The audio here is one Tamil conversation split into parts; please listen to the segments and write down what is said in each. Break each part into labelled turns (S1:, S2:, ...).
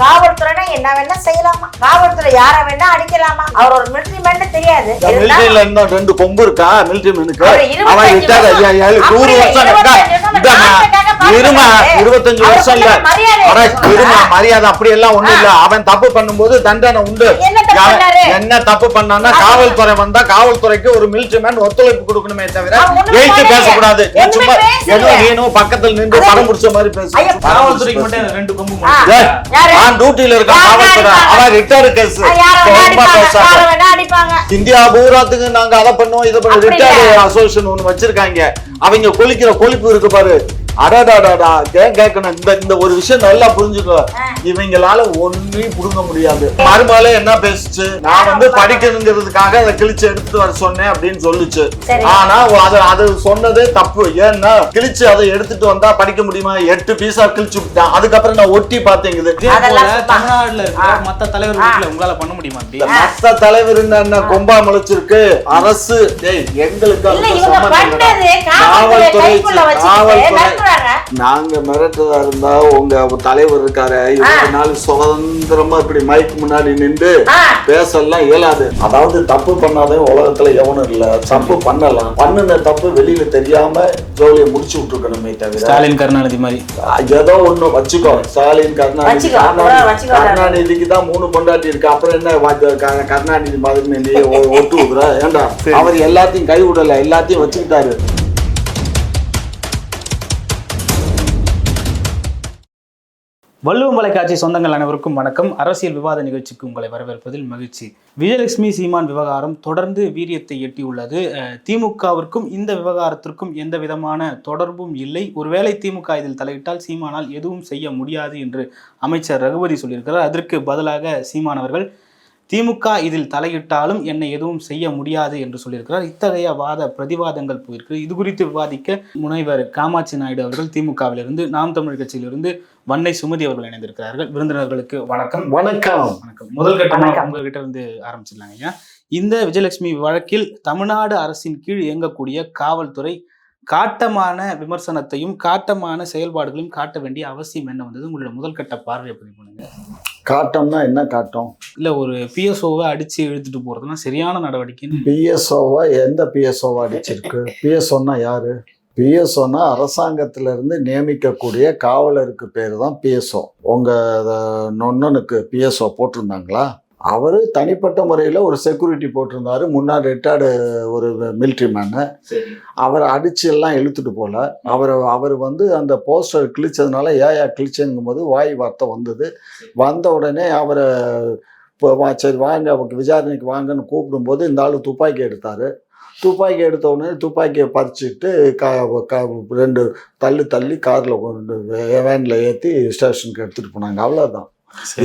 S1: காவல்துறைனா என்ன வேணா செய்யலாமா? காவல்துறை யார வேணா அடிக்கலாமா? அவர் ஒரு மிலிட்டரி மேன் தெரியாது.
S2: மிலிட்டரியில இருந்தா ரெண்டு கொம்பு இருக்கா? மிலிட்டரி மேனுக்கு அவன் நூறு வருஷம் இருமா. இருபத்தஞ்சு வருஷம் இல்ல.
S1: கொஞ்சம் மரியாதை.
S2: இருமா அப்படி எல்லாம் ஒண்ணும் இல்ல. அவன் தப்பு பண்ணும்போது தண்டனை உண்டு.
S1: என்ன தப்பு
S2: பண்ணான்னா காவல்துறை வந்தா காவல்துறைக்கு ஒரு மிலிட்டரி மேன் ஒத்துழைப்பு கொடுக்கணுமே தவிர எழுத்து. பேசக்கூடாது. சும்மா. ஏதோ நீனும் பக்கத்துல நின்று படம் முடிச்ச மாதிரி பேசு.
S1: ஐயா,
S2: படம்
S3: காவல்துறைக்கு மட்டும் ரெண்டு கொம்பு
S2: நான் டியூட்டில இருக்க
S1: யார்
S2: காவல்துறை? அவன் ரிட்டையர் கேஸ் இந்தியா பூராத்துக்கு நாங்க அதை பண்ணுவோம் இதை பண்ண
S1: அப்படி
S2: ரிட்டையர்டு
S1: இல்ல.
S2: அசோசியேஷன் ஒண்ணு வச்சிருக்காங்க. அவங்க கொலிக்கிற கொலிப்பு இருக்கு பாரு. அடாடாடாடா கே- கேட்கணும் இந்த இந்த ஒரு விஷயம் நல்லா புரிஞ்சுக்கோ. இவங்களால ஒண்ணையும் புடுங்க முடியாது. மறுபால என்ன பேசுச்சு? நான் வந்து படிக்கணுங்கிறதுக்காக அதை கிழிச்சு எடுத்துட்டு வர சொன்னேன் அப்படின்னு சொல்லுச்சு. ஆனா அது அது சொன்னதே தப்பு. ஏன்னா கிழிச்சு அதை எடுத்துட்டு வந்தா படிக்க முடியுமா? எட்டு பீஸா கிழிச்சு விட்டான். அதுக்கப்புறம் நான் ஒட்டி பார்த்தேங்குது.
S3: மத்த தலைவர் வீட்டுல உங்களால பண்ண முடியுமா
S2: மத்த தலைவர் என்ன கொம்பா முளைச்சிருக்கு? அரசு. டேய் எங்களுக்கு
S1: காவல்துறை
S2: காவல்துறை நாங்க மிரட்டுறதா இருந்தா உங்க தலைவர் இருக்காரு. இவ்வளவு நாள் சுதந்திரமா இப்படி மைக் முன்னாடி நின்று. பேசலாம் இயலாது. அதாவது தப்பு பண்ணாதே உலகத்துல எவனும் இல்ல. தப்பு பண்ணலாம். பண்ணுன தப்பு வெளியில தெரியாம ஜோலியை முடிச்சு விட்டுருக்கணுமே தவிர
S3: ஸ்டாலின் கருணாநிதி மாதிரி.
S2: ஏதோ ஒண்ணு வச்சுக்கோ. ஸ்டாலின் கருணாநிதி. கருணாநிதிக்கு தான் மூணு பொண்டாட்டி இருக்கு. அப்புறம் என்ன கருணாநிதி மாதிரி ஒட்டு விடுற? ஏண்டா? அவர் எல்லாத்தையும் கை விடல எல்லாத்தையும் வச்சுக்கிட்டாரு.
S3: வள்ளுவம் வலைக்காட்சி சொந்தங்கள் அனைவருக்கும் வணக்கம். அரசியல் விவாத நிகழ்ச்சிக்கு உங்களை வரவேற்பதில் மகிழ்ச்சி. விஜயலட்சுமி சீமான் விவகாரம் தொடர்ந்து வீரியத்தை எட்டியுள்ளது. திமுகவிற்கும் இந்த விவகாரத்திற்கும் எந்த விதமான தொடர்பும் இல்லை. ஒருவேளை திமுக இதில் தலையிட்டால் சீமானால் எதுவும் செய்ய முடியாது என்று அமைச்சர் ரகுபதி சொல்லியிருக்கிறார். அதற்கு பதிலாக சீமானவர்கள் திமுக இதில் தலையிட்டாலும் என்னை எதுவும் செய்ய முடியாது என்று சொல்லியிருக்கிறார். இத்தகைய வாத பிரதிவாதங்கள் போயிருக்கு. இது குறித்து விவாதிக்க முனைவர் காமாட்சி நாயுடு அவர்கள் திமுகவிலிருந்து நாம் தமிழ் கட்சியிலிருந்து வன்னை சுமதி அவர்கள் இணைந்திருக்கிறார்கள். விருந்தினர்களுக்கு வணக்கம்.
S2: வணக்கம்.
S3: வணக்கம். முதல் கட்டமாக. உங்ககிட்ட இருந்து ஆரம்பிச்சிடலாங்க ஐயா. இந்த விஜயலட்சுமி வழக்கில் தமிழ்நாடு அரசின் கீழ் இயங்கக்கூடிய காவல்துறை காட்டமான விமர்சனத்தையும் காட்டமான செயல்பாடுகளையும் காட்ட வேண்டிய அவசியம் என்ன வந்தது? உங்களோட முதல் கட்ட பார்வையை பதிவு பண்ணுங்க
S2: காட்டம்னா என்ன காட்டம்?
S3: இல்ல ஒரு பிஎஸ்ஓவை அடிச்சு இழுத்துட்டு போறதுன்னா சரியான நடவடிக்கைன்னு
S2: பிஎஸ்ஓவா எந்த பிஎஸ்ஓவா அடிச்சிருக்கு? பிஎஸ்ஓன்னா யாரு? பிஎஸ்ஓனா அரசாங்கத்துல இருந்து நியமிக்கக்கூடிய காவலருக்கு பேர் தான் பிஎஸ்ஓ உங்க அஹ், நொண்ணனுக்கு பிஎஸ்ஓ போட்டிருந்தாங்களா? அவரு தனிப்பட்ட முறையில் ஒரு செக்யூரிட்டி போட்டிருந்தாரு. முன்னாள் ரிட்டையர்டு ஒரு மிலிட்ரி மேனு அவரை அடிச்சு எல்லாம் இழுத்துட்டு போல. அவர் அவர் வந்து அந்த போஸ்டர் கிழிச்சதுனால ஏயா கிழிச்சங்கும் போது வாய் வார்த்தை வந்தது. வந்த உடனே அவரை இப்போ வா சரி வாங்க அவருக்கு விசாரணைக்கு வாங்கன்னு கூப்பிடும்போது இந்த ஆள் துப்பாக்கி எடுத்தார். துப்பாக்கி எடுத்த உடனே துப்பாக்கியை பறிச்சுட்டு கா கா ரெண்டு தள்ளி தள்ளி காரில் கொண்டு வேனில் ஏற்றி ஸ்டேஷனுக்கு எடுத்துகிட்டு போனாங்க. அவ்வளோதான்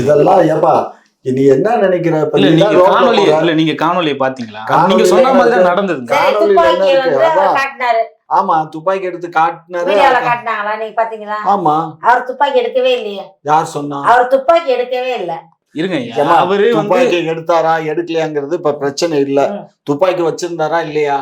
S2: இதெல்லாம் ஏப்பா நீ என்ன நினைக்கிற?
S3: நீங்க காணொலி. இல்ல நீங்க காணொலியை பாத்தீங்களா? நீங்க சொன்ன மாதிரி தான்
S2: அதான்.
S1: காட்டினாரு.
S2: ஆமா துப்பாக்கி எடுத்து காட்டினாரு
S1: காட்டினாங்களா நீங்க பாத்தீங்களா?
S2: ஆமா.
S1: அவர் துப்பாக்கி எடுக்கவே இல்லையே.
S2: யார் சொன்னா?
S1: அவர் துப்பாக்கி எடுக்கவே இல்ல.
S3: இருங்க. அவரு
S2: துப்பாக்கி எடுத்தாரா எடுக்கலையாங்கிறது இப்ப பிரச்சனை இல்ல. துப்பாக்கி வச்சிருந்தாரா இல்லையா?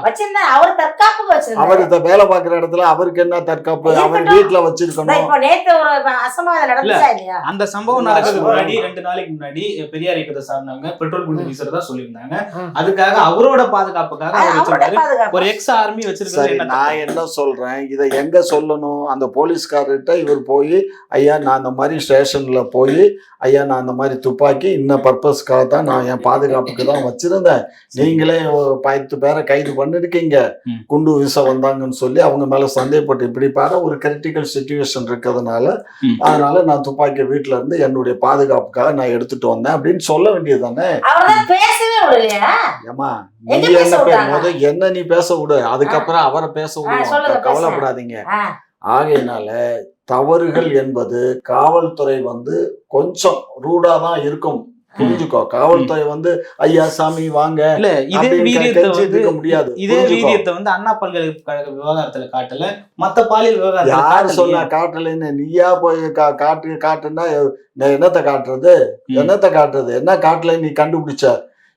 S1: அவர் தற்காப்புக்கு வச்சிருந்தாரு.
S2: அவர் இந்த வேலை பாக்குற இடத்துல அவருக்கு என்ன தற்காப்பு? அவர். வீட்டுல வச்சிருக்கணும்.
S1: இப்போ நேத்து ஒரு அசம்பாவிதம் நடந்துச்சா இல்லையா?
S3: அந்த சம்பவம்
S2: அது
S3: முன்னாடி ரெண்டு நாளைக்கு முன்னாடி பெரியார் இயக்கத்தை சார்ந்தவங்க பெட்ரோல் குண்டு வீசுறதா சொல்லியிருந்தாங்க. அதுக்காக அவரோட பாதுகாப்புக்காக ஒரு எக்ஸ் ஆர்மி வச்சிருக்காரு
S2: நான் என்ன சொல்றேன்? இதை எங்க சொல்லணும்? அந்த போலீஸ்காரர்கிட்ட இவர் போய் ஐயா நான் அந்த மாதிரி ஸ்டேஷன்ல போய் ஐயா நான் அந்த மாதிரி துப்பாக்கி இன்ன பர்பஸ்க்காக தான் நான் என் பாதுகாப்புக்கு தான் வச்சிருந்தேன். நீங்களே பத்து பேரை கைது பண்ணிருக்கீங்க. குண்டு வீச வந்தாங்கன்னு சொல்லி அவங்க மேல சந்தேகப்பட்டு இப்படி பாரு ஒரு கிரிட்டிக்கல் சுச்சுவேஷன் இருக்கிறதுனால. அதனால நான் துப்பாக்கி வீட்டுல இருந்து என்னுடைய பாதுகாப்புக்காக நான் எடுத்துட்டு வந்தேன் அப்படின்னு சொல்ல வேண்டியது தானே
S1: அவர்தான் பேசவே விடலையா?
S2: ஏமா நீ என்ன பே-
S1: விட்டாங்க?
S2: முத என்ன நீ பேச விடு. அதுக்கப்புறம் அவரை பேச விடுவோம். கவலைப்படாதீங்க. ஆகையினால தவறுகள் என்பது காவல்துறை வந்து கொஞ்சம் ரூடா தான் இருக்கும். புரிஞ்சுக்கோ. காவல்துறை வந்து ஐயா சாமி வாங்க.
S3: இல்ல இதே வீரியத்தை
S2: முடியாது.
S3: இதே. வீரியத்தை வந்து அண்ணா பல்கலைக்கழக விவகாரத்துல காட்டல. மத்த பாலியல் விவகாரத்துல
S2: யார். சொன்னா காட்டலைன்னு? நீயா போய் காட்டு காட்டுன்னா என்னத்தை காட்டுறது. என்னத்தை காட்டுறது? என்ன காட்டல நீ கண்டுபிடிச்ச?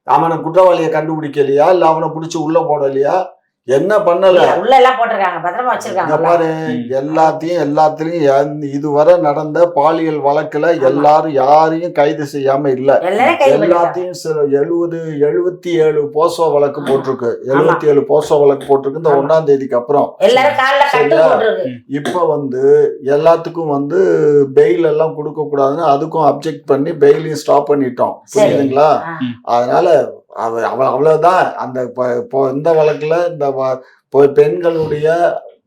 S2: அவனை குற்றவாளியை கண்டுபிடிக்கலையா? இல்ல அவனை பிடிச்சி உள்ள போடலையா? என்ன பண்ணல?
S1: உள்ள எல்லாம் போட்டிருக்காங்க பத்திரமா வச்சிருக்காங்க
S2: பாரு. எல்லாத்தையும் எல்லாத்துலயும் இதுவரை நடந்த பாலியல் வழக்குல எல்லாரும் யாரையும் கைது செய்யாம இல்ல. எல்லாத்தையும் சில எழுபது எழுபத்தி ஏழு போசோ வழக்கு போட்டிருக்கு. எழுபத்தி ஏழு போசோ வழக்கு போட்டிருக்கு. இந்த. ஒன்னாம் தேதிக்கு அப்புறம். இப்ப வந்து எல்லாத்துக்கும் வந்து பெயில் எல்லாம் கொடுக்க கூடாதுன்னு அதுக்கும் அப்ஜெக்ட் பண்ணி பெயிலையும் ஸ்டாப் பண்ணிட்டோம். புரியுதுங்களா. அதனால அவ அவ அவ்வளவுதான். அந்த ப- இப்போ இந்த வழக்குல இந்த இப்போ பெண்களுடைய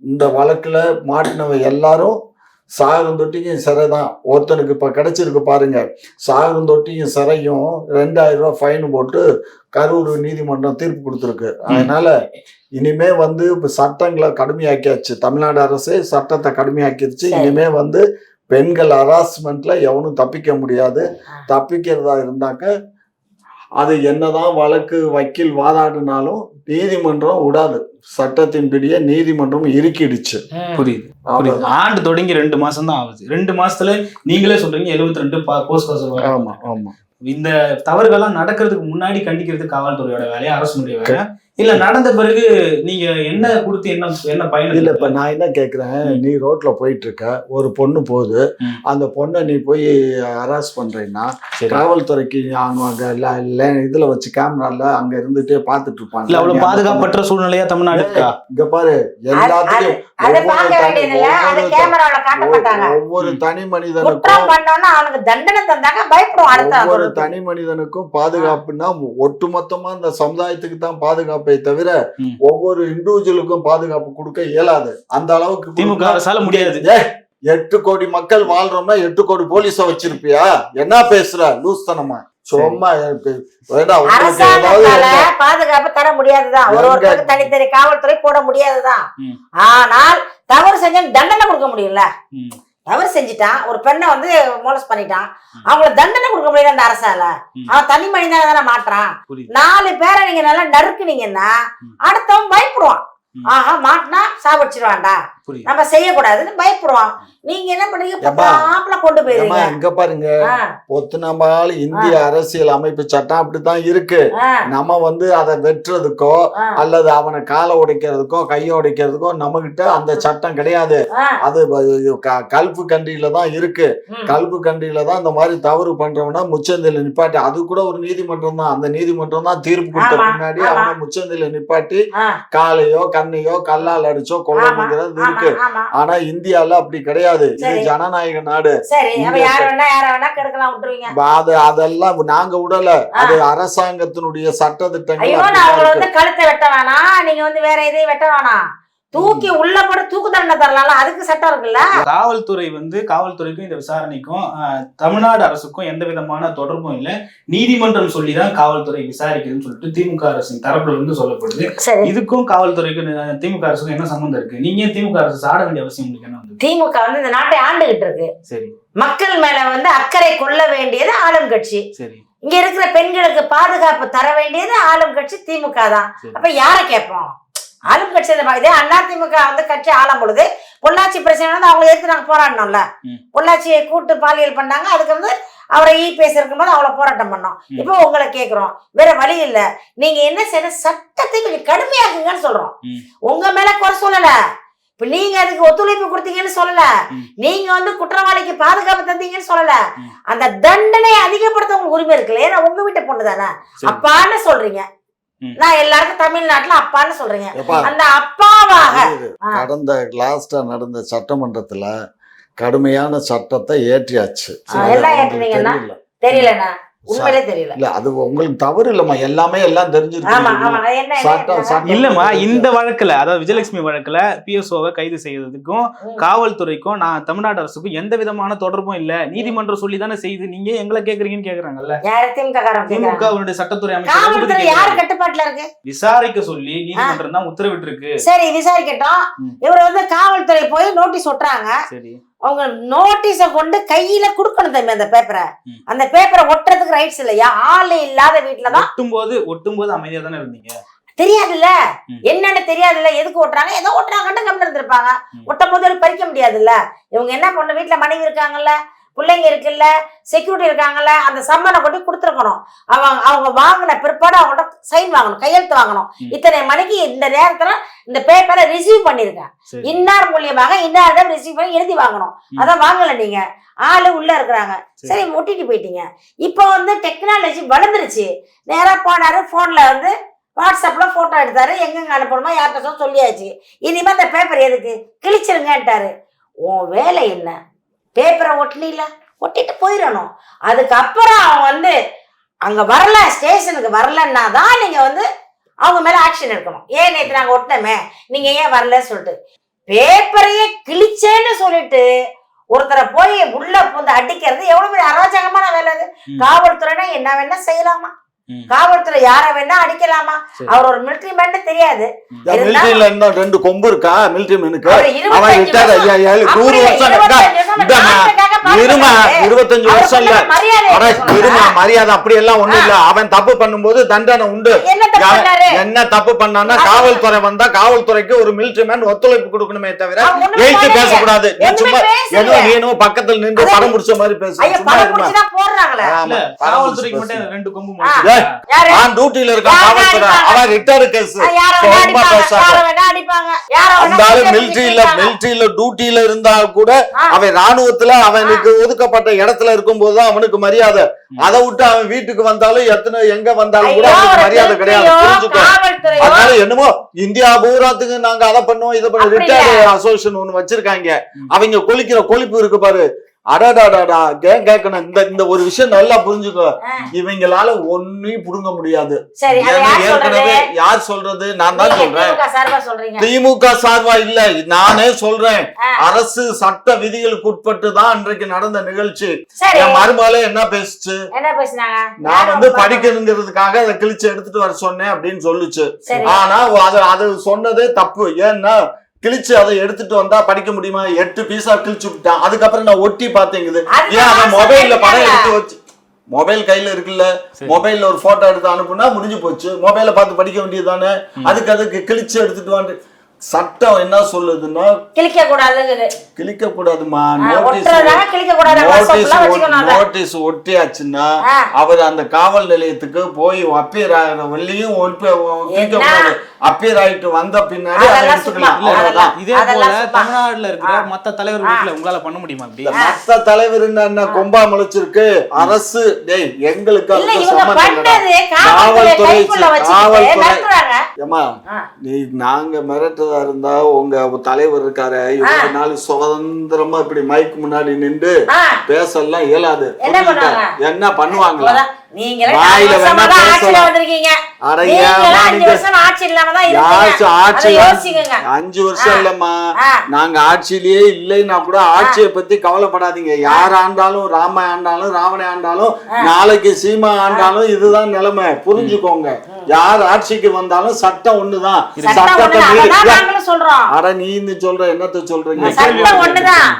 S2: இந்த வழக்குல மாட்டினவ எல்லாரும் சாகரம் தொட்டியும் சிறை தான் ஒருத்தனுக்கு இப்ப கிடைச்சிருக்கு பாருங்க. சாகரம் தொட்டியும் சிறையும் ரெண்டாயிரம் ரூபாய் ஃபைன் போட்டு கரூர் நீதிமன்றம் தீர்ப்பு கொடுத்துருக்கு. அதனால இனிமே வந்து இப்ப சட்டங்களை கடுமையாக்கியாச்சு. தமிழ்நாடு அரசு சட்டத்தை கடுமையாக்கிருச்சு.
S1: சரி.
S2: இனிமே வந்து பெண்கள் ஹராஸ்மெண்ட்ல எவனும் தப்பிக்க முடியாது. தப்பிக்கிறதா இருந்தாக்க அது என்னதான் வழக்கு வக்கீல் வாதாடினாலும் நீதிமன்றம் விடாது. சட்டத்தின்படியே நீதிமன்றம் இறுக்கிடுச்சு.
S3: புரியுது. புரியுது. ஆண்டு தொடங்கி ரெண்டு மாசம் தான் ஆகுது. ரெண்டு மாசத்துல நீங்களே சொல்றீங்க 72 ரெண்டு போஸ்ட்
S2: ஆமா ஆமா.
S3: இந்த தவறுகள்லாம் நடக்கிறதுக்கு முன்னாடி கண்டிக்கிறது காவல்துறையோட வேலையா அரசனுடைய வேலையா? இல்ல நடந்த பிறகு நீங்க என்ன கொடுத்து என்ன என்ன பயன்
S2: இல்ல இப்ப நான் என்ன கேக்குறேன் நீ ரோட்ல போயிட்டு இருக்க ஒரு பொண்ணு போகுது. அந்த பொண்ணை நீ போய் ஹராஸ் பண்றேன்னா. காவல்துறைக்கு அவங்க அங்க ல- ல- இதுல வச்சு கேமரால அங்க இருந்துட்டே பாத்துட்டு இருப்பாங்க.
S3: இல்ல அவ்வளவு
S2: அந்த
S3: பாதுகாப்பற்ற சூழ்நிலையா தமிழ்நாடு இருக்கா?
S2: இங்க பாரு எல்லாத்துக்கும்
S1: அதை
S2: ஒவ்வொரு தனி- மனிதனுக்கும் ஒவ்வொரு தனி மனிதனுக்கும் பாதுகாப்புன்னா ஒட்டுமொத்தமா இந்த சமுதாயத்துக்கு தான் பாதுகாப்பை தவிர
S3: ம்.
S2: ஒவ்வொரு இண்டிவிஜுவலுக்கும் பாதுகாப்பு கொடுக்க இயலாது. அந்த அளவுக்கு
S3: திமுக முடியாது.
S2: எட்டு கோடி மக்கள் வாழ்றோம்னா எட்டு கோடி போலீஸ வச்சிருப்பியா? என்ன பேசுற? லூஸ்தனமா சும்மா
S1: பாதுகாப்பு தர முடியாதுதான். ஒரு ஒருத்தருக்கு தனித்தனி காவல்துறை போட முடியாதுதான். ஆனால் தவறு செஞ்சா தண்டனை கொடுக்க முடியல. தவறு செஞ்சுட்டான் ஒரு பெண்ணை வந்து மோலஸ் பண்ணிட்டான். அவங்கள தண்டனை கொடுக்க முடியல அந்த அரசால. அவன் தனி மனிதனை தானே
S3: புரியுது.
S1: நாலு பேரை நீங்க நல்லா நறுக்குனீங்கன்னா. அடுத்தவன் பயப்படுவான். ஆஹா மாட்டினா சாவடிச்சிருவான்டா.
S3: புரியுது
S1: நம்ம செய்யக்கூடாதுன்னு பயப்படுவான். நீங்க என்ன பண்றீங்க? கொண்டு போயிருங்க.
S2: இங்க பாருங்க?
S1: ஆ,
S2: பொத்துனம்பால் இந்திய அரசியல் அமைப்பு சட்டம் அப்படித்தான் இருக்கு. நம்ம வந்து அதை வெட்டுறதுக்கோ அல்லது அவனை காலை உடைக்கிறதுக்கோ கையை உடைக்கிறதுக்கோ நம்ம கிட்ட அந்த சட்டம் கிடையாது. அது வ- க- கல்பு கண்டியில தான் இருக்கு.
S1: ம்.
S2: கல்பு கண்டியில தான் இந்த மாதிரி தவறு பண்றவனா முச்சந்தில நிப்பாட்டி. அது கூட ஒரு நீதிமன்றம் தான். அந்த நீதிமன்றம் தான் தீர்ப்பு கொடுத்த
S1: ஆமா.
S2: அவனை முச்சந்தில நிப்பாட்டி காலையோ கண்ணையோ கல்லால் அடிச்சோ
S1: ஆமா,
S2: இருக்கு. ஆனா இந்தியால அப்படி கிடையாது. இது. ஜனநாயக நாடு. அது அதெல்லாம் நாங்க விடல. அது அரசாங்கத்தினுடைய சட்ட திட்டங்கள்
S1: கழுத்தை வெட்ட வேணாம். நீங்க வந்து வேற எதையும் வெட்ட வேணாம். தூக்கி உள்ள போட்டு தூக்கு தண்டனை தரலாம்ல? அதுக்கு சட்டம் இருக்குல்ல?
S3: காவல்துறை வந்து காவல்துறைக்கும் இந்த விசாரணைக்கும் தமிழ்நாடு அரசுக்கும் எந்த விதமான தொடர்பும் இல்லை. நீதிமன்றம் சொல்லிதான் காவல்துறை விசாரிக்குதுன்னு சொல்லிட்டு திமுக அரசின் தரப்புல இருந்து சொல்லப்படுது இதுக்கும் காவல்துறைக்கும் திமுக அரசுக்கும் என்ன சம்பந்தம் இருக்கு? நீங்க திமுக அரசு சாட வேண்டிய அவசியம் உங்களுக்கு என்ன வந்து?
S1: திமுக வந்து இந்த நாட்டை ஆண்டுகிட்டு இருக்கு.
S3: சரி.
S1: மக்கள் மேல வந்து அக்கறை கொள்ள வேண்டியது ஆளும் கட்சி.
S3: சரி.
S1: இங்க இருக்கிற பெண்களுக்கு பாதுகாப்பு தர வேண்டியது ஆளும் கட்சி திமுக தான். அப்ப யார கேட்போம்? ஆளும் கட்சி இதே அண்ணா திமுக வந்து கட்சி ஆளும் பொழுது பொள்ளாச்சி பிரச்சனை வந்து அவங்களை எடுத்து நாங்க போராடினோம்ல. பொள்ளாச்சியை கூட்டு பாலியல் பண்ணாங்க அதுக்கு வந்து அவரை இபிஎஸ் இருக்கும்போது அவளை போராட்டம் பண்ணோம். இப்போ உங்களை கேக்குறோம் வேற வழி இல்ல நீங்க என்ன செய்யணும் சட்டத்தை கொஞ்சம் கடுமையாக்குங்கன்னு சொல்றோம். உங்க மேல குறை சொல்லல இப்ப நீங்க அதுக்கு ஒத்துழைப்பு கொடுத்தீங்கன்னு சொல்லல. நீங்க வந்து குற்றவாளிக்கு பாதுகாப்பு தந்தீங்கன்னு சொல்லல. அந்த தண்டனையை அதிகப்படுத்த உங்களுக்கு உரிமை இருக்குல்ல ஏன்னா உங்க வீட்டு பொண்ணு தானே. அப்பான்னு சொல்றீங்க. நான் எல்லாருக்கும் தமிழ்நாட்டுல அப்பான்னு சொல்றீங்க. அந்த அப்பாவாக.
S2: கடந்த லாஸ்டா நடந்த சட்டமன்றத்துல கடுமையான சட்டத்தை ஏற்றியாச்சு.
S1: தெரியலண்ணா. உண்மையிலே தெரியல
S2: இல்ல அது உங்களுக்கு தவறு இல்லம்மா எல்லாமே எல்லாம்
S1: ஆமா
S2: தெரிஞ்சிருக்கு
S1: ஆமா அது என்ன என்ன
S2: சட்டம்,
S1: ஏற்றுனாங்க?
S2: சட்டம்.
S3: இல்லம்மா இந்த வழக்குல அதாவது விஜயலட்சுமி வழக்குல பிஎஸ்ஓவை கைது செய்யறதுக்கும். காவல்துறைக்கும் நான் தமிழ்நாடு அரசுக்கும் எந்த விதமான தொடர்பும் இல்ல நீதிமன்றம் சொல்லி தானே செய்யுது நீங்க எங்களை கேக்குறீங்கன்னு கேக்குறாங்கல்ல
S1: யாரு திமுக.
S3: அவருடைய சட்டத்துறை அமைச்சர்
S1: யாரு. கட்டுப்பாட்டுல இருக்கு
S3: விசாரிக்க சொல்லி நீதிமன்றம் தான் உத்தரவிட்டு இருக்கு
S1: சரி விசாரிக்கட்டும். இவர் வந்து காவல்துறை போய் நோட்டீஸ் ஒட்டுறாங்க
S3: சரி
S1: அவங்க நோட்டீஸ கொண்டு கையில குடுக்கணும் தம்பி அந்த பேப்பரை. அந்த பேப்பரை ஒட்டுறதுக்கு ரைட்ஸ் இல்லையா? ஆளு இல்லாத வீட்டுலதான்
S3: ஒட்டும் போது ஒட்டும் போது அமைதியா தானே இருந்தீங்க?
S1: தெரியாதுல்ல. என்னன்னு தெரியாதுல்ல. எதுக்கு ஓட்டுறாங்க ஏதோ ஓட்டுறாங்கன்னு கம்மில் இருந்திருப்பாங்க. ஒட்டும் போது பறிக்க முடியாதுல்ல. இவங்க என்ன பண்ண வீட்டுல மனைவி இருக்காங்கல்ல? பிள்ளைங்க இருக்குல்ல செக்யூரிட்டி இருக்காங்கல்ல அந்த சம்மனை கொண்டு கொடுத்துருக்கணும். அவங்க அவங்க வாங்கின பிற்பாடு அவங்கள்ட்ட சைன் வாங்கணும் கையெழுத்து வாங்கணும். இத்தனை மணிக்கு இந்த நேரத்துல இந்த பேப்பரை ரிசீவ் பண்ணிருக்கேன்
S3: சரி.
S1: இன்னார் மூலியமாக இன்னாரிடம் ரிசீவ் பண்ணி எழுதி வாங்கணும். அதான் வாங்கல நீங்க. ஆளு உள்ள இருக்கிறாங்க.
S3: சரி.
S1: ஒட்டிட்டு போயிட்டீங்க. இப்போ வந்து டெக்னாலஜி வளர்ந்துருச்சு. நேரா போனாரு போன்ல வந்து வாட்ஸ்அப்ல போட்டோ எடுத்தாரு. எங்கெங்க அனுப்பணுமோ யார்கிட்ட சொல்ல சொல்லியாச்சு. இனிமே அந்த பேப்பர் எதுக்கு? கிழிச்சிருங்கன்ட்டாரு. உன் வேலை என்ன? பேப்பரை ஒட்டலில ஒட்டிட்டு போயிடணும். அதுக்கப்புறம் அவன் வந்து அங்க வரல ஸ்டேஷனுக்கு வரலன்னா தான் நீங்க வந்து அவங்க மேல ஆக்ஷன் எடுக்கணும். ஏன் நேற்று நாங்க ஒட்டினோமே? நீங்க ஏன் வரல சொல்லிட்டு. பேப்பரையே கிழிச்சேன்னு சொல்லிட்டு ஒருத்தரை போய் உள்ள புந்து அடிக்கிறது எவ்வளவு பெரிய அராஜகமான வேலை அது. காவல்துறைனா என்ன வேணா செய்யலாமா. காவல்துறை யார வேணா அடிக்கலாமா. அவர் ஒரு மிலிட்டரி மேன் தெரியாது.
S2: மிலிட்டரியில ரெண்டு கொம்பு இருக்கா? மிலிட்டரி மேனுக்கு
S1: அவர்
S2: அவன்
S1: 25
S2: ரிட்டையர்
S1: வருஷம்.
S2: ஐயா ஏழு நூறு
S1: அப்படியே
S2: வருஷம்
S1: 25
S2: இருக்கா
S1: வருஷம்
S2: இந்தா,
S1: நாட்டுக்காக
S2: இருமா. இருபத்தஞ்சு வருஷம் இல்ல. இருமா மரியாதை அப்படி எல்லாம் ஒண்ணும் இல்ல. அவன் தப்பு பண்ணும்போது தண்டனை உண்டு.
S1: என்ன தப்பு
S2: என்ன
S1: அது-
S2: காவல்துறை வந்தா காவல்துறைக்கு ஒரு மிலிட்டரி மேன் ஒத்துழைப்பு கொடுக்கணுமே தவிர
S1: அவன்
S2: எழுத்து. பேசக்கூடாது. நீ சும்மா நீ என்னமோ பக்கத்துல நின்று படம் பிடிச்ச மாதிரி பேசு. நான் டியூட்டில இருக்க
S1: யாரை
S2: காவல்துறை? அவன் ரிட்டையர் கேஸ் ரொம்ப
S1: அடிப்பாங்க?
S2: பேசாத. மிலிட்டரியில. மிலிட்டரியில டியூட்டில இருந்தா கூட. அவன் ராணுவத்துல அவனுக்கு ஒதுக்கப்பட்ட இடத்துல இருக்கும்போது தான் அவனுக்கு மரியாதை. அதை விட்டு அவன் வீட்டுக்கு வந்தாலும் எத்தனை எங்க வந்தாலும் கூட அவனுக்கு மரியாதை கிடையாது. புரிஞ்சுக்கோ. அதனால என்னமோ இந்தியா பூராத்துக்கு நாங்க அதை பண்ணுவோம் இதை பண்ண
S1: அப்படி
S2: ரிட்டையர்டு அசோசியேஷன் ஒண்ணு வச்சிருக்காங்க. அவங்க கொலிக்கிற கொலிப்பு இருக்கு பாரு. அடாடாடாடா கே- கேட்கணும் இந்த இந்த ஒரு விஷயம் நல்லா புரிஞ்சுக்கோ. இவங்களால ஒன்னையும் புடுங்க முடியாது. ஏற்கனவே யார் சொல்றது? நான் தான் சொல்றேன்.
S1: திமுக சார்பா
S2: இல்ல. நானே சொல்றேன். அரசு சட்ட விதிகளுக்கு உட்பட்டு தான் அன்றைக்கு நடந்த நிகழ்ச்சி. என் மருமகளே என்ன பேசுச்சு? நான் வந்து படிக்கணுங்கிறதுக்காக அதை கிழிச்சு எடுத்துட்டு வர சொன்னேன் அப்படின்னு சொல்லுச்சு. ஆனா அது அது சொன்னதே தப்பு. ஏன்னா கிழிச்சு அதை எடுத்துட்டு வந்தா படிக்க முடியுமா? எட்டு பீஸா கிழிச்சு விட்டான். அதுக்கப்புறம் நான் ஒட்டி பார்த்தேங்குது. ஏன் அவன் மொபைல்ல படம். எடுத்து வச்சு மொபைல் கையில இருக்குல்ல. மொபைல்ல ஒரு போட்டோ எடுத்து அனுப்புனா முடிஞ்சு போச்சு. மொபைல பார்த்து படிக்க வேண்டியதுதானே. அதுக்கு அதுக்கு கிழிச்சு எடுத்துட்டு வந்து சட்டம் என்ன சொல்லுதுன்னா
S1: கிழிக்க கூடாதுங்குது
S2: கிழிக்க கூடாதுமா நோட்டீஸ் ஒட்டியாச்சுன்னா. அவர் அந்த காவல் நிலையத்துக்கு போய் அப்பியர் ஆகிற கூடாது அப்பியர் ஆயிட்டு வந்த பின்னாடி
S3: இதே போல. தமிழ்நாட்டுல இருக்கிற. மத்த தலைவர் வீட்டுல உங்களால பண்ண முடியுமா
S2: மத்த தலைவர் என்ன கொம்பா முளைச்சிருக்கு? அரசு டேய் எங்களுக்கு
S1: காவல்துறை
S2: காவல்துறை
S1: ஆ.
S2: நீ நாங்க மிரட்டுறதா இருந்தா உங்க தலைவர் இருக்காரு. இவ்வளவு நாள் சுதந்திரமா இப்படி மைக் முன்னாடி நின்று பேசலாம் இயலாது?
S1: என்ன
S2: பண்ணுவாங்களா?
S1: அஞ்சு வருஷம்
S2: இல்லம்மா. நாங்க ஆட்சியிலேயே இல்லைன்னா கூட ஆட்சியை பத்தி கவலைப்படாதீங்க. யார் ஆண்டாலும் ராம ஆண்டாலும் ராவணை ஆண்டாலும் நாளைக்கு சீமா ஆண்டாலும் இதுதான் நிலைமை. புரிஞ்சுக்கோங்க. யார் ஆட்சிக்கு வந்தாலும் சட்டம் ஒண்ணுதான்.
S1: சட்டம்
S2: சட்டத்தை
S1: சொல்றோம்
S2: அட நீ இந்த சொல்ற என்னத்த சொல்றீங்க?
S1: சட்டம் ஒண்ணுதான்.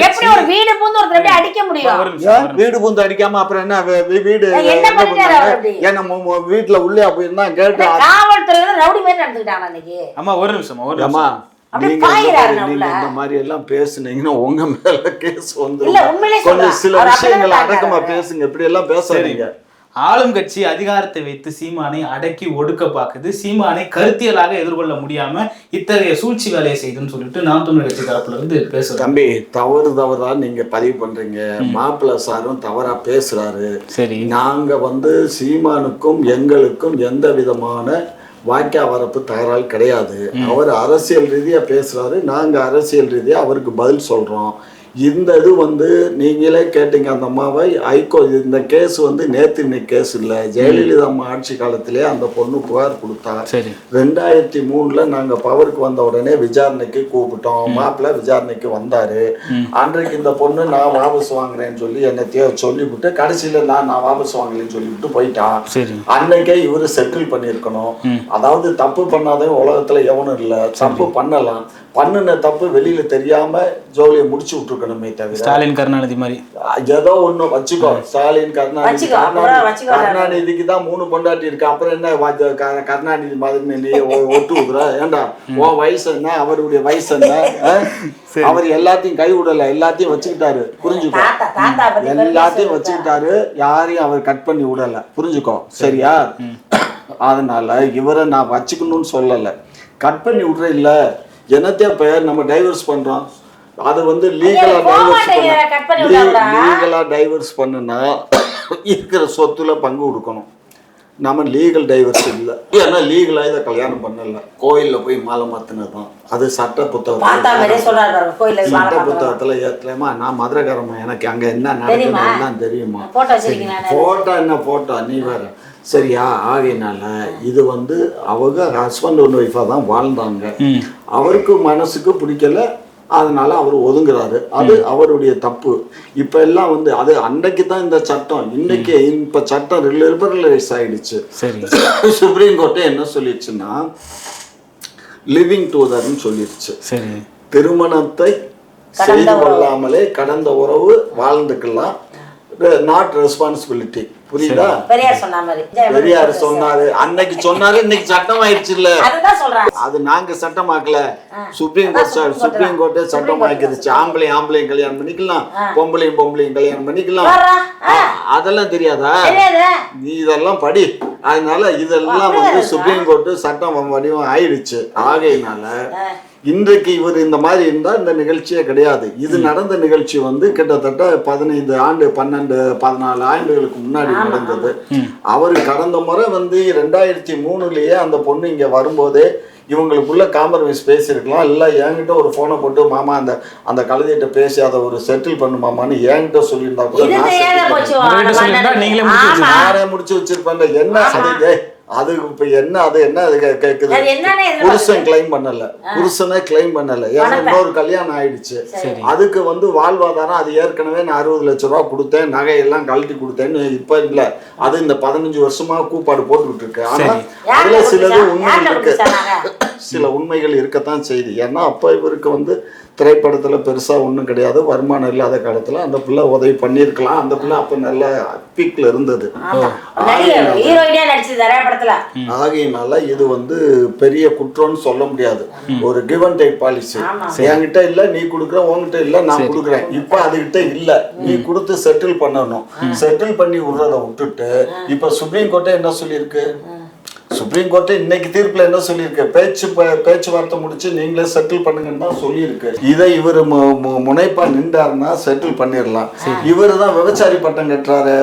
S1: எப்படி ஒரு வீடு பூந்து ஒருத்தர் எப்படி அடிக்க முடியும்?
S3: ஒரு ஒரு.
S2: வீடு பூந்து அடிக்காம அப்புறம் என்ன வீடு
S1: என்ன பண்ணிட்டாரு?
S2: ஏன்னா வீட்டுல உள்ளே போயிருந்தா கேட்டு
S1: காவல்துறையில ரவுடி மாதிரி நடந்துக்கிட்டாங்க அன்னைக்கு.
S3: அம்மா ஒரு நிமிஷம் ஒரு நிமிஷம்.
S2: நீங்க இந்த மாதிரி- எல்லாம் பேசுனீங்கன்னா உங்க மேல கேஸ் கொஞ்சம்
S1: சொல்றேன்.
S2: சில விஷயங்களை அடக்கமா. பேசுங்க. இப்படி எல்லாம் பேசாதீங்க.
S3: ஆளும் கட்சி அதிகாரத்தை வைத்து சீமானை அடக்கி ஒடுக்க பார்க்குது. சீமானை கருத்தியலாக எதிர்கொள்ள முடியாம இத்தகைய சூழ்ச்சி வேலையை செய்துன்னு சொல்லிட்டு நாம் தமிழர் கட்சி தரப்புல இருந்து பேசுறாங்க
S2: தம்பி தவறு தவறா நீங்க பதிவு பண்றீங்க. மாப்பிள்ளை சாரும் தவறா பேசுறாரு.
S3: சரி.
S2: நாங்க வந்து சீமானுக்கும் எங்களுக்கும் எந்த விதமான வாக்கியா வரப்பு தகராறு கிடையாது. அவர் அரசியல் ரீதியா பேசுறாரு. நாங்க அரசியல் ரீதியா அவருக்கு பதில் சொல்றோம். இந்த இது வந்து நீங்களே கேட்டீங்க அந்த அம்மாவை. ஐகோ இந்த கேஸ் வந்து நேத்து இன்னைக்கு கேஸ் இல்லை. ஜெயலலிதா அம்மா ஆட்சி காலத்திலே அந்த பொண்ணு புகார் கொடுத்தா. ரெண்டாயிரத்தி மூணுல நாங்க பவருக்கு வந்த உடனே விசாரணைக்கு கூப்பிட்டோம். மாப்பிள்ளை விசாரணைக்கு வந்தாரு. அன்றைக்கு இந்த பொண்ணு நான் வாபஸ் வாங்குறேன்னு சொல்லி என்னத்தையோ சொல்லிவிட்டு கடைசியில நான் நான் வாபஸ் வாங்கலைன்னு சொல்லிவிட்டு போயிட்டான் அன்னைக்கே இவரு செட்டில் பண்ணியிருக்கணும். அதாவது தப்பு பண்ணாதவன் உலகத்துல எவனும் இல்லை. தப்பு பண்ணலாம். பண்ணுன தப்பு வெளியில தெரியாம ஜோலியை முடிச்சு விட்டுருக்கணும். கொடுக்கணுமே தவிர
S3: ஸ்டாலின் கருணாநிதி மாதிரி.
S2: ஏதோ ஒண்ணு வச்சுக்கோ. ஸ்டாலின் கருணாநிதி. கருணாநிதிக்கு தான் மூணு பொண்டாட்டி இருக்கு. அப்புறம் என்ன கருணாநிதி மாதிரி நீ ஒட்டு ஊதுற? ஏண்டா? உன் வயசு என்ன? அவருடைய வயசு என்ன? அவர் எல்லாத்தையும் கை விடல. எல்லாத்தையும் வச்சுக்கிட்டாரு. புரிஞ்சுக்கோ.
S1: தாத்தா தாத்தா பத்தி
S2: எல்லாத்தையும் வச்சுக்கிட்டாரு. யாரையும் அவர் கட் பண்ணி விடல. புரிஞ்சுக்கோ. சரியா? அதனால இவரை நான் வச்சுக்கணும்னு சொல்லல. கட் பண்ணி விடுற இல்ல. என்னத்தையும் இப்ப நம்ம டைவர்ஸ் பண்றோம்? அது வந்து லீகலா. லீகலா டைவர்ஸ் பண்ணுனா இருக்கிற சொத்துல பங்கு கொடுக்கணும். நம்ம லீகல் டைவர்ஸ் இல்லை. ஏன்னா லீகலாக இதை கல்யாணம் பண்ணல. கோயில்ல போய் மாலை மாத்தினதுதான். அது சட்ட
S1: மாலை
S2: சட்ட. புத்தகத்துல ஏத்தலாமா? நான் மதுரகாரமா எனக்கு அங்க என்ன
S1: தெரியுமா?
S2: நடக்குது எல்லாம் தெரியுமா?
S1: போட்டோ வச்சிருக்கீங்க நானு.
S2: போட்டோ என்ன போட்டோ நீ வேற. சரியா ஆகையினால இது வந்து அவங்க ஹஸ்பண்ட் ஒன் ஒய்ஃபாக தான் வாழ்ந்தாங்க. அவருக்கு மனசுக்கு பிடிக்கல அதனால அவர் ஒதுங்குறாரு. அது அவருடைய தப்பு. இப்ப எல்லாம் வந்து அது அன்னைக்கு தான் இந்த சட்டம். இன்னைக்கு இப்ப சட்டம் லிபரலைஸ் ஆயிடுச்சு.
S3: சரி.
S2: சுப்ரீம் கோர்ட்டே என்ன சொல்லிடுச்சுன்னா லிவிங் டுகெதர்னு சொல்லிடுச்சு.
S3: சரி.
S2: திருமணத்தை செய்து கொள்ளாமலே கடந்த உறவு வாழ்ந்துக்கலாம். நாட் ரெஸ்பான்சிபிலிட்டி புரியுதா?
S1: பெரியார் சொன்ன மாதிரி.
S2: பெரியார் சொன்னாரு. அன்னைக்கு சொன்னாரு இன்னைக்கு சட்டம் ஆயிடுச்சு இல்ல அது நாங்க சட்டமாக்கல. சுப்ரீம் கோர்ட் சுப்ரீம் கோர்ட்டே சட்டமாக்கிருச்சு ஆம்பளை ஆம்பளையும் கல்யாணம் பண்ணிக்கலாம். பொம்பளையும் பொம்பளையும் கல்யாணம் பண்ணிக்கலாம். அதெல்லாம் தெரியாதா?
S1: தெரியாது.
S2: நீ இதெல்லாம் படி. அதனால இதெல்லாம் வந்து சுப்ரீம் கோர்ட் சட்டம் வடிவம் ஆயிடுச்சு. ஆகையினால இன்றைக்கு இவர் இந்த மாதிரி இருந்தா இந்த நிகழ்ச்சியே கிடையாது. இது நடந்த நிகழ்ச்சி வந்து கிட்டத்தட்ட பதினைந்து ஆண்டு பன்னெண்டு பதினாலு ஆண்டுகளுக்கு முன்னாடி நடந்தது. அவர் கடந்த முறை வந்து ரெண்டாயிரத்தி மூணுலயே அந்த பொண்ணு இங்க வரும்போதே இவங்களுக்குள்ள காம்ப்ரமைஸ் பேசியிருக்கலாம். இல்லை என்கிட்ட ஒரு ஃபோனை போட்டு மாமா அந்த அந்த கழுதைகிட்ட பேசி அதை ஒரு செட்டில் பண்ணு மாமான்னு என்கிட்ட சொல்லியிருந்தா கூட நான்
S3: முடிச்சு
S2: வச்சிருப்பேன் என்ன ஏய், அது இப்ப என்ன அது என்ன அது கேக்குது. புருஷன் கிளைம் பண்ணல. புருஷனே கிளைம் பண்ணல. ஏன்னா இன்னொரு கல்யாணம் ஆயிடுச்சு. அதுக்கு வந்து வாழ்வாதாரம் அது ஏற்கனவே நான் அறுபது லட்ச ரூபா கொடுத்தேன். நகையெல்லாம் கழட்டி கொடுத்தேன்னு இப்ப இல்ல. அது இந்த பதினஞ்சு வருஷமா கூப்பாடு போட்டுக்கிட்டு இருக்கு. ஆனா. அதுல சிலது
S1: யார்கிட்ட
S2: இருக்கு? சில உண்மைகள் இருக்கத்தான் செய்யுது ஏன்னா அப்ப இவருக்கு வந்து திரைப்படத்துல பெருசா ஒண்ணும் கிடையாது. வருமானம் இல்லாத காலத்துல அந்த பிள்ளை உதவி பண்ணியிருக்கலாம். அந்த பிள்ளை அப்ப நல்ல பீக்ல இருந்தது. ஆகையினால இது வந்து பெரிய குற்றம்னு சொல்ல முடியாது. ஒரு கிவ் அண்ட் டேக் பாலிசி. என்கிட்ட இல்ல நீ கொடுக்குற உன்கிட்ட இல்ல நான் கொடுக்குறேன். இப்ப அதுகிட்ட இல்ல. நீ கொடுத்து செட்டில் பண்ணணும். செட்டில் பண்ணி விடுறத விட்டுட்டு இப்ப சுப்ரீம் கோர்ட்டே என்ன சொல்லியிருக்கு? சுப்ரீம் கோர்ட்டே இன்னைக்கு தீர்ப்புல என்ன சொல்லியிருக்கு? பேச்சு பேச்சுவார்த்தை முடிச்சு நீங்களே செட்டில் பண்ணுங்கன்னு தான் சொல்லியிருக்கு. இதை இவர் முனைப்பா நின்றாருன்னா செட்டில் பண்ணிடலாம் இவர் தான் விபச்சாரி பட்டம் கட்டுறாரு.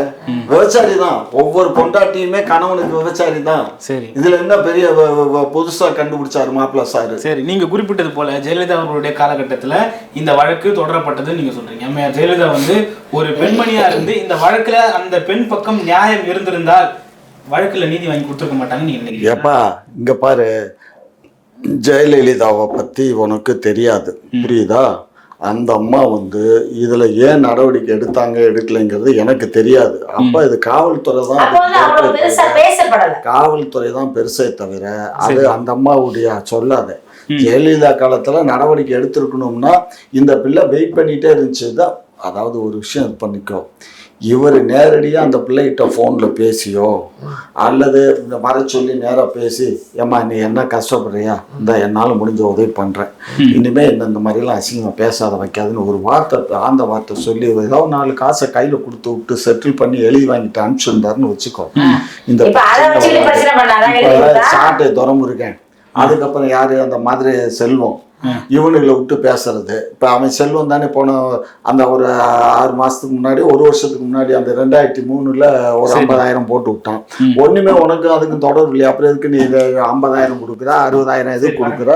S2: விபச்சாரி தான். ஒவ்வொரு பொண்டாட்டியுமே கணவனுக்கு விபச்சாரி தான்.
S3: சரி.
S2: இதுல என்ன பெரிய புதுசா கண்டுபிடிச்சாரு மாப்பிள்ள சாரு?
S3: சரி நீங்க குறிப்பிட்டது போல ஜெயலலிதா அவர்களுடைய காலகட்டத்துல இந்த வழக்கு தொடரப்பட்டதுன்னு நீங்க சொல்றீங்க. ஜெயலலிதா வந்து ஒரு பெண்மணியா இருந்து இந்த வழக்குல அந்த பெண் பக்கம் நியாயம் இருந்திருந்தால் வழக்குல நீதி வாங்கி கொடுத்துருக்க மாட்டாங்கன்னு
S2: ஏப்பா இங்க பாரு ஜெயலலிதாவை பத்தி உனக்கு தெரியாது புரியுதா? அந்த அம்மா வந்து இதுல ஏன் நடவடிக்கை எடுத்தாங்க எடுக்கலைங்கிறது எனக்கு தெரியாது. அப்ப இது காவல்துறை தான் காவல்துறை தான் பெருசே தவிர அது அந்த அம்மாவுடைய சொல்லாத. ஜெயலலிதா காலத்துல நடவடிக்கை எடுத்திருக்கணும்னா இந்த பிள்ளை வெயிட் பண்ணிட்டே இருந்துச்சு தான் அதாவது ஒரு விஷயம் இது பண்ணிக்கோ. இவர் நேரடியாக அந்த பிள்ளைகிட்ட ஃபோனில் பேசியோ அல்லது இந்த வர சொல்லி நேராக பேசி ஏம்மா நீ என்ன கஷ்டப்படுறியா? இந்த என்னால் முடிஞ்ச உதவி பண்ணுறேன் இனிமேல் இந்த இந்த மாதிரிலாம் அசிங்கமாக பேசாத வைக்காதுன்னு ஒரு வார்த்தை ஆந்த வார்த்தை சொல்லி ஏதோ நாலு காசை கையில் கொடுத்து விட்டு செட்டில் பண்ணி எழுதி வாங்கிட்டு அனுப்பிச்சிருந்தாருன்னு வச்சுக்கோ. இந்த? சாட்டை துறமுருகன். அதுக்கப்புறம் யாரு? அந்த மாதிரி செல்வம். இவனுங்களை விட்டு பேசுறது. இப்ப அவன் செல்வம் தானே போன அந்த ஒரு ஆறு மாசத்துக்கு முன்னாடி ஒரு வருஷத்துக்கு முன்னாடி அந்த ரெண்டாயிரத்தி மூணுல ஒரு ஐம்பதாயிரம் போட்டு விட்டான். ஒண்ணுமே உனக்கு அதுக்கு தொடர்பு இல்லையா அப்புறம் எதுக்கு நீ ஐம்பதாயிரம் கொடுக்குற? அறுபதாயிரம் எதுக்கு கொடுக்குற?